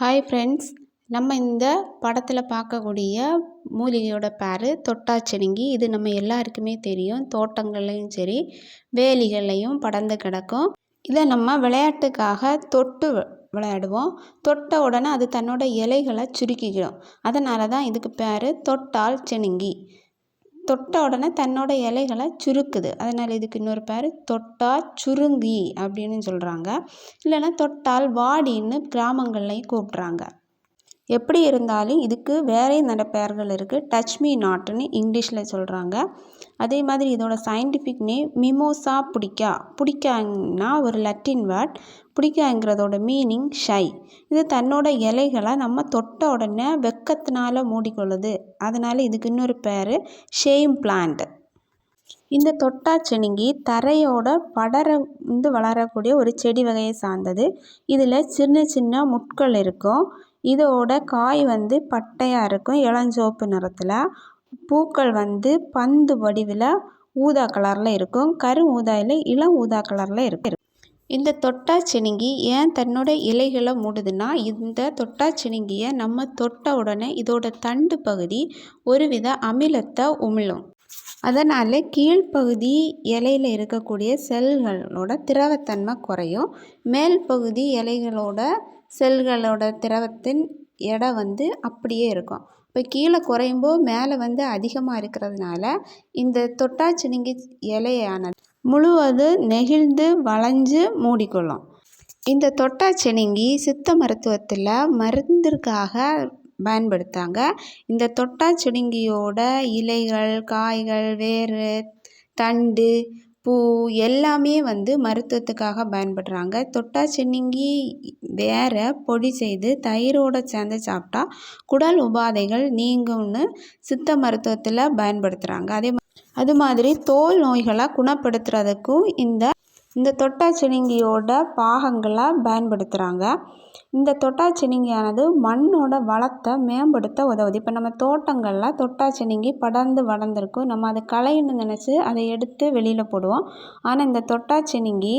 Hi friends நம்ம இந்த படத்தில் பார்க்கக்கூடிய மூலிகையோட பேர் தொட்டாச்செடிங்கி இது நம்ம எல்லாருக்குமே தெரியும். தோட்டங்கள்லையும் சரி வேலிகள்லையும் படர்ந்து கிடக்கும். இதை நம்ம விளையாட்டுக்காக தொட்டு விளையாடுவோம். தொட்ட உடனே அது தன்னோட இலைகளை சுருக்கிக்கிடும். அதனால தான் இதுக்கு பேர் தொட்டால் செனுங்கி. தொட்ட உடனே தன்னோட இலைகளை சுருக்குது. அதனால் இதுக்கு இன்னொரு பேர் தொட்டா சுருங்கி அப்படின்னு சொல்கிறாங்க இல்லைன்னா தொட்டால் வாடின்னு கிராமங்கள்லேயும் கூப்பிட்றாங்க. எப்படி இருந்தாலும் இதுக்கு வேறே நிறைய பெயர்கள் இருக்குது டச் மீ நாட்டுன்னு இங்கிலீஷில் சொல்கிறாங்க அதே மாதிரி இதோட சயின்டிஃபிக் நேம் மிமோசா பிடிக்கா பிடிக்காங்கன்னா ஒரு லட்டின் வேர்ட் பிடிக்காங்கிறதோட மீனிங் ஷை இது தன்னோட இலைகளை நம்ம தொட்ட உடனே வெக்கத்தினால மூடிக்கொள்ளுது. அதனால் இதுக்கு இன்னொரு பேர் ஷேம் பிளான்ட் இந்த தொட்டாச்சினுங்கி தரையோட படர வந்து வளரக்கூடிய ஒரு செடி வகையை சார்ந்தது. இதில் சின்ன சின்ன முட்கள் இருக்கும். இதோட காய் வந்து பட்டையாக இருக்கும் இளஞ்சிவப்பு நிறத்தில். பூக்கள் வந்து பந்து வடிவில் ஊதா கலரில் இருக்கும் கரு ஊதாயில் இளம் ஊதா கலரில் இருக்கு இந்த தொட்டாச்சினுங்கி ஏன் தன்னோட இலைகளை மூடுதுன்னா இந்த தொட்டாச்சினுங்கியை நம்ம தொட்ட உடனே இதோட தண்டு பகுதி ஒருவித அமிலத்தை உமிழும். அதனால் கீழ்ப்பகுதி இலையில் இருக்கக்கூடிய செல்களோட திரவத்தன்மை குறையும் மேல் பகுதி இலைகளோட செல்களோட திரவத்தின் எடை வந்து அப்படியே இருக்கும். இப்போ கீழே குறையும்போது மேலே வந்து அதிகமாக இருக்கிறதுனால இந்த தொட்டாச்சினிங்கி இலையானது முழுவதும் நெகிழ்ந்து வளைஞ்சு மூடிக்கொள்ளும். இந்த தொட்டாச்சினிங்கி சித்த மருத்துவத்தில் மருந்திற்காக பயன்படுத்தாங்க. இந்த தொட்டாச்சினிங்கியோட இலைகள் காய்கள் வேர் தண்டு பூ எல்லாமே வந்து மருத்துவத்துக்காக பயன்படுறாங்க. தொட்டாச்சினிங்கி வேற பொடி செய்து தயிரோடு சேர்ந்து சாப்பிட்டா குடல் உபாதைகள் நீங்கும்னு சித்த மருத்துவத்தில் பயன்படுத்துகிறாங்க அதே அது மாதிரி தோல் நோய்களை குணப்படுத்துறதுக்கும் இந்த இந்த தொட்டாச்சினிங்கியோட பாகங்களை பயன்படுத்துகிறாங்க இந்த தொட்டாச்சினிங்கியானது மண்ணோட வளத்தை மேம்படுத்த உதவுது. இப்போ நம்ம தோட்டங்களில் தொட்டாச்சினிங்கி படர்ந்து வளர்ந்துருக்கும். நம்ம அதை களைன்னு நினச்சி அதை எடுத்து வெளியில் போடுவோம். ஆனால் இந்த தொட்டாச்சினிங்கி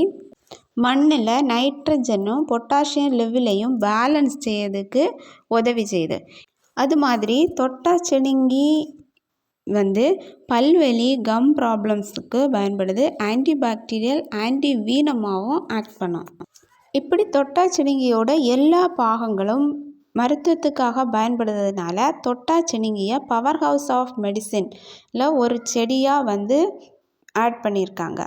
மண்ணில் நைட்ரஜனும் பொட்டாசியம் லெவலையும் பேலன்ஸ் செய்யறதுக்கு உதவி செய்யுது. அது மாதிரி தொட்டாச்சினிங்கி வந்து பல்வெளி கம் ப்ராப்ளம்ஸுக்கு பயன்படுது. ஆன்டிபாக்டீரியல் ஆன்டி வீனமாகவும் ஆக்ட் பண்ணும் இப்படி தொட்டாச்சினிங்கியோட எல்லா பாகங்களும் மருத்துவத்துக்காக பயன்படுறதுனால தொட்டாச்சினிங்கியை பவர் ஹவுஸ் ஆஃப் மெடிசினில் ஒரு செடியாக வந்து ஆட் பண்ணியிருக்காங்க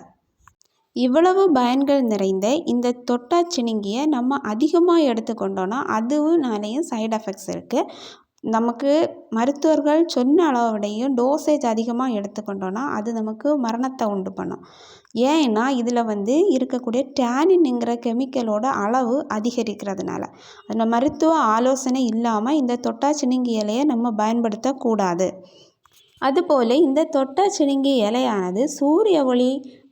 இவ்வளவு பயன்கள் நிறைந்த இந்த தொட்டாச்சினிங்கியை நம்ம அதிகமாக எடுத்துக்கொண்டோன்னா அதுவும்னாலேயும் சைடு எஃபெக்ட்ஸ் இருக்குது நமக்கு மருத்துவர்கள் சொன்ன அளவுடையும் டோசேஜ் அதிகமாக எடுத்துக்கொண்டோன்னா அது நமக்கு மரணத்தை உண்டு பண்ணும். ஏன்னா இதில் வந்து இருக்கக்கூடிய டேனின்ங்கிற கெமிக்கலோட அளவு அதிகரிக்கிறதுனால. அந்த மருத்துவ ஆலோசனை இல்லாமல் இந்த தொட்டாச்சினிங்கி இலையை நம்ம பயன்படுத்தக்கூடாது அதுபோல் இந்த தொட்டாச்சினிங்கி இலையானது சூரிய ஒளி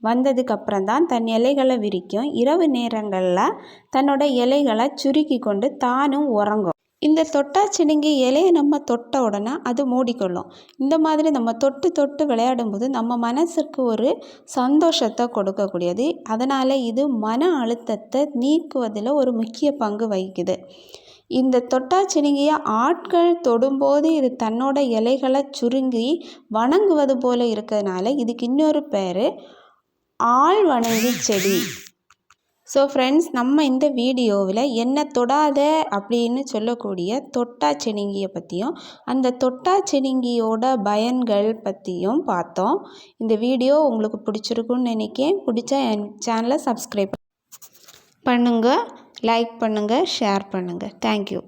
வந்ததுக்கப்புறம் தான் தன் இலைகளை விரிக்கும். இரவு நேரங்களில் தன்னோட இலைகளை சுருக்கி கொண்டு தானும் உறங்கும். இந்த தொட்டாச்சினிங்கி இலையை நம்ம தொட்ட உடனே அது மூடிக்கொள்ளும். இந்த மாதிரி நம்ம தொட்டு தொட்டு விளையாடும்போது நம்ம மனசுக்கு ஒரு சந்தோஷத்தை கொடுக்கக்கூடியது. அதனால் இது மன அழுத்தத்தை நீக்குவதில் ஒரு முக்கிய பங்கு வகிக்குது. இந்த தொட்டாச்சினிங்கியை ஆட்கள் தொடும்போது இது தன்னோட இலைகளை சுருங்கி வணங்குவது போல இருக்கிறதுனால இதுக்கு இன்னொரு பேர் ஆள் வணங்கி செடி. ஸோ ஃப்ரெண்ட்ஸ் நம்ம இந்த வீடியோவில் என்ன தொடாத அப்படின்னு சொல்லக்கூடிய தொட்டா செனிங்கியை பற்றியும் அந்த தொட்டாச்சினிங்கியோட பயன்கள் பற்றியும் பார்த்தோம். இந்த வீடியோ உங்களுக்கு பிடிச்சிருக்குன்னு நினைக்கேன். பிடிச்சா என் சேனலை சப்ஸ்கிரைப் பண்ணுங்கள் லைக் பண்ணுங்கள் ஷேர் பண்ணுங்கள் தேங்க்யூ